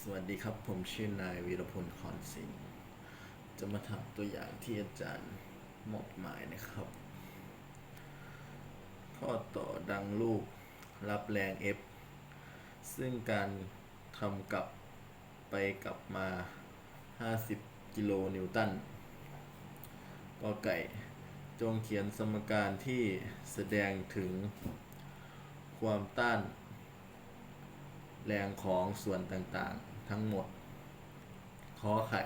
สวัสดีครับ ผมชื่อนายวีรพลคอนสิงจะมาทำตัวอย่างที่อาจารย์มอบหมายนะครับ ข้อต่อดังลูกรับแรง F ซึ่งการทำกลับไปกลับมา 50 กิโลนิวตันก็ไก่ จงเขียนสมการที่แสดงถึงความต้าน แรงของส่วนต่างๆทั้งหมด ขอไข่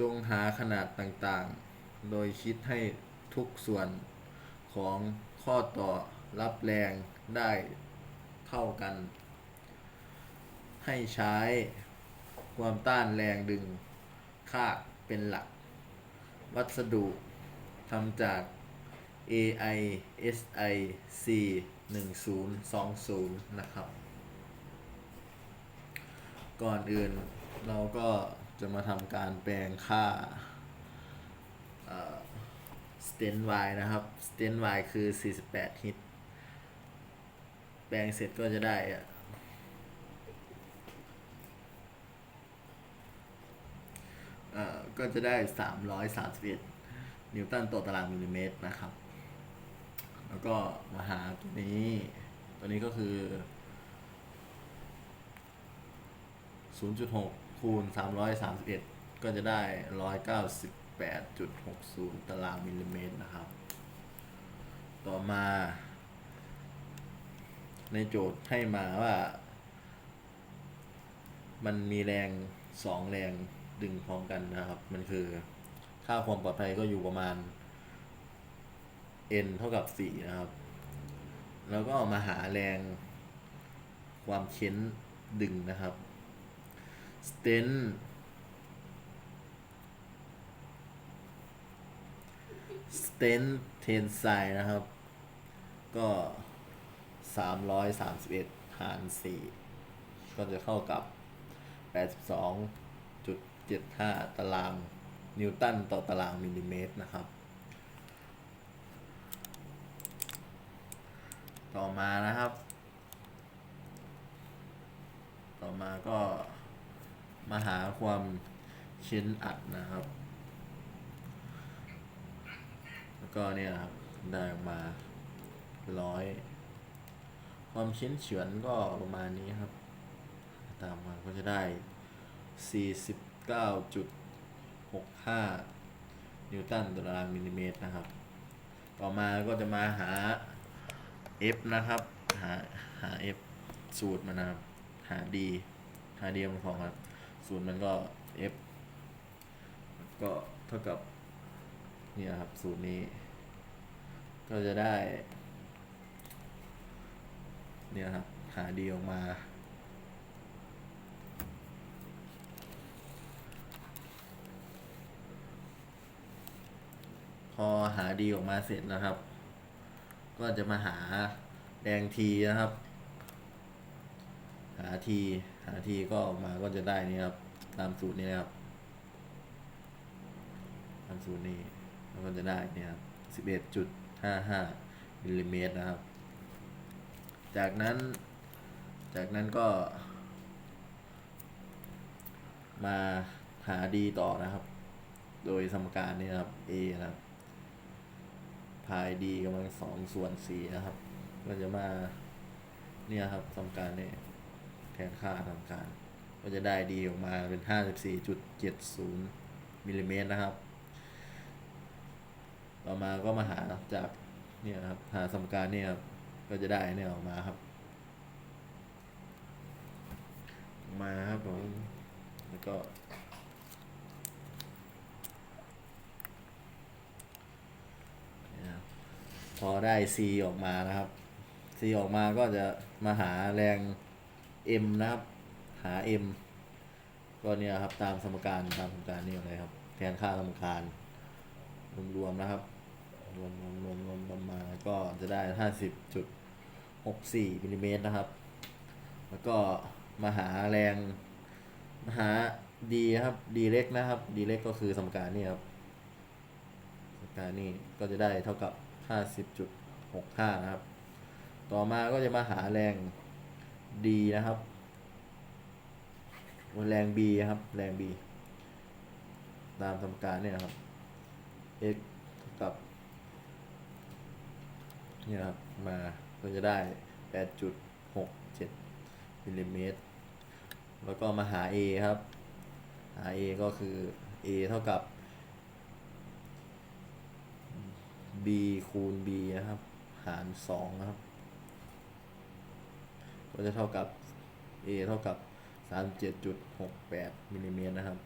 จงหาขนาดต่างๆ โดยคิดให้ทุกส่วนของข้อต่อรับแรงได้เท่ากัน ให้ใช้ความต้านแรงดึงค่าเป็นหลัก วัสดุทำจาก AI SIC 1020 นะครับ ก่อนอื่นเราก็จะมาทำการแปลงค่าสเตน y นะครับสเตน y คือ 48 ฮิต แปลงเสร็จก็จะได้อะเอ่อก็จะได้ 331 นิวตันต่อตารางมิลลิเมตรนะครับ แล้วก็มาหาตัวนี้ ตัวนี้ก็คือ 0.6 คูณ 331 ก็จะได้ 198.60 ตารางมิลลิเมตรนะครับ ต่อมา ในโจทย์ให้มาว่า มันมีแรง 2 แรงดึงพร้อมกันนะครับ มันคือค่าความปลอดภัยก็อยู่ประมาณ n เท่ากับ 4 นะครับ แล้วก็มาหาแรงความเค้นดึงนะครับสเตนสเตนเทนไซนะครับ ก็ 331 หาร 4 ก็จะเข้ากับ 82.75 ตารางนิวตันต่อตารางมิลลิเมตรนะครับ ต่อมานะครับ ต่อมาก็มาหาความชิ้นอัดนะครับ แล้วก็เนี่ยครับได้ออกมาร้อยความชิ้นเฉือนก็ประมาณนี้ครับ ตามมาก็จะได้ 49.65 นิวตันต่อตารางมิลลิเมตรนะครับ ต่อมาก็จะมาหา F นะครับ หาหา F สูตรมันนะครับ หา D หา D มันพอครับ สูตรมันก็ F ก็เท่ากับเนี่ยครับ สูตรนี้ ก็จะได้ เนี่ยครับ หา D ออกมาพอหา D ออกมาเสร็จนะครับ ก็จะมาหาแรงทีนะครับ หาทีหาทีก็ออกมาก็จะได้นี่ครับ ตามสูตรนี้นะครับ ตามสูตรนี้แล้วก็จะได้นี่ครับสิบเอ็ดจุดห้าห้ามิลลิเมตรนะครับ จากนั้น จากนั้นก็ มาหาดีต่อนะครับ โดยสมการนี้นะครับ a นะครับ พายดีกำลังสองส่วนสี่นะครับก็จะมาเนี่ยครับทำการเนี่ยแทนค่าทำการ ก็จะได้ดีออกมาเป็นห้าสิบสี่จุดเจ็ดศูนย์มิลลิเมตรนะครับ ต่อมาก็มาหาจากเนี่ยครับหาสมการเนี่ยครับก็จะได้เนี่ยออกมาครับ มาครับผมแล้วก็ พอได้ C ออกมานะครับ C ออกมาก็จะมาหาแรง M นะครับ หา M ก็เนี่ยครับตามสมการตามสมการนี่เลยครับ แทนค่าสมการรวมๆนะครับ รวมรวมรวมรวมรวมมาก็จะได้50.64มิลลิเมตรนะครับ แล้วก็มาหาแรงมาหา D ครับ D เล็กนะครับ D เล็กก็คือสมการนี่ครับสมการนี่ก็จะได้เท่ากับ 50.65 นะครับ ต่อมาก็จะมาหาแรง D นะครับ แรง b ครับ แรง b ตามสมการเนี่ยนะครับ x เท่ากับเนี่ยครับ มาก็จะได้ 8.67มิลลิเมตร แล้วก็มาหา a ครับ หา a ก็คือ a เท่ากับ b คูณ b นะครับ หาร2นะครับ ก็จะเท่ากับ a เท่ากับ 37.68มิลลิเมตรนะครับ